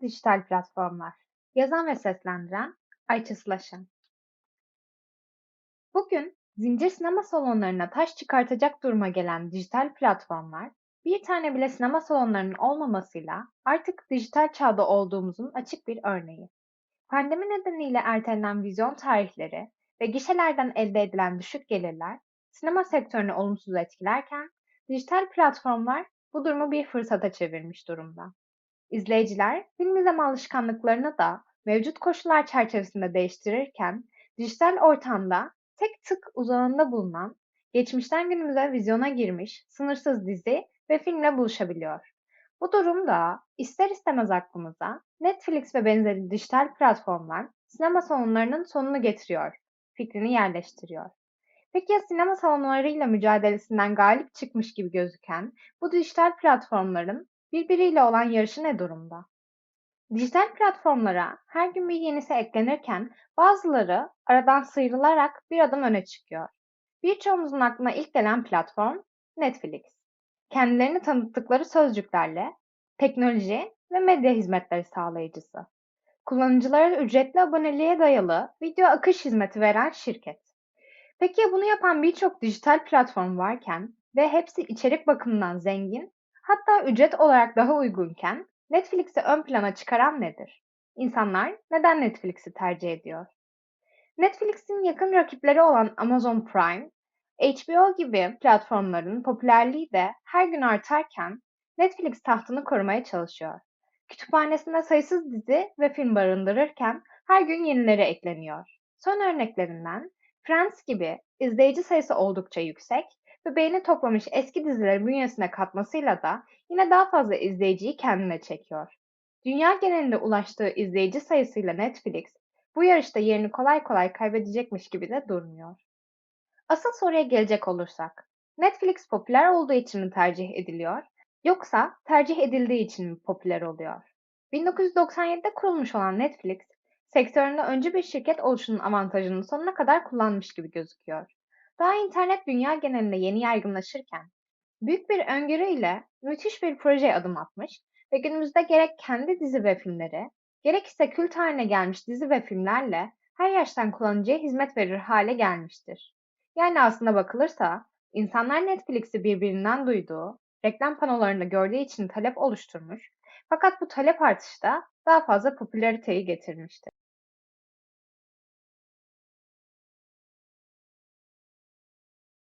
dijital platformlar. Yazan ve seslendiren Ayça Sılaşan. Bugün zincir sinema salonlarına taş çıkartacak duruma gelen dijital platformlar, bir tane bile sinema salonlarının olmamasıyla artık dijital çağda olduğumuzun açık bir örneği. Pandemi nedeniyle ertelenen vizyon tarihleri ve gişelerden elde edilen düşük gelirler sinema sektörünü olumsuz etkilerken, dijital platformlar bu durumu bir fırsata çevirmiş durumda. İzleyiciler film izleme alışkanlıklarını da mevcut koşullar çerçevesinde değiştirirken, dijital ortamda tek tık uzağında bulunan, geçmişten günümüze vizyona girmiş sınırsız dizi ve filmle buluşabiliyor. Bu durum da ister istemez aklımıza Netflix ve benzeri dijital platformlar sinema salonlarının sonunu getiriyor fikrini yerleştiriyor. Peki ya sinema salonlarıyla mücadelesinden galip çıkmış gibi gözüken bu dijital platformların birbiriyle olan yarışı ne durumda? Dijital platformlara her gün bir yenisi eklenirken bazıları aradan sıyrılarak bir adım öne çıkıyor. Birçoğumuzun aklına ilk gelen platform Netflix. Kendilerini tanıttıkları sözcüklerle teknoloji ve medya hizmetleri sağlayıcısı. Kullanıcılara ücretli aboneliğe dayalı video akış hizmeti veren şirket. Peki ya bunu yapan birçok dijital platform varken ve hepsi içerik bakımından zengin, hatta ücret olarak daha uygunken Netflix'i ön plana çıkaran nedir? İnsanlar neden Netflix'i tercih ediyor? Netflix'in yakın rakipleri olan Amazon Prime, HBO gibi platformların popülerliği de her gün artarken Netflix tahtını korumaya çalışıyor. Kütüphanesinde sayısız dizi ve film barındırırken her gün yenileri ekleniyor. Son örneklerinden Friends gibi izleyici sayısı oldukça yüksek ve beğeni toplamış eski dizileri bünyesine katmasıyla da yine daha fazla izleyiciyi kendine çekiyor. Dünya genelinde ulaştığı izleyici sayısıyla Netflix bu yarışta yerini kolay kolay kaybedecekmiş gibi de durmuyor. Asıl soruya gelecek olursak, Netflix popüler olduğu için mi tercih ediliyor, yoksa tercih edildiği için mi popüler oluyor? 1997'de kurulmuş olan Netflix, sektöründe öncü bir şirket oluşunun avantajını sonuna kadar kullanmış gibi gözüküyor. Daha internet dünya genelinde yeni yaygınlaşırken, büyük bir öngörüyle müthiş bir projeye adım atmış ve günümüzde gerek kendi dizi ve filmleri, gerekse kült haline gelmiş dizi ve filmlerle her yaştan kullanıcıya hizmet verir hale gelmiştir. Yani aslında bakılırsa, insanlar Netflix'i birbirinden duyduğu, reklam panolarında gördüğü için talep oluşturmuş fakat bu talep artışı da daha fazla popülariteyi getirmiştir.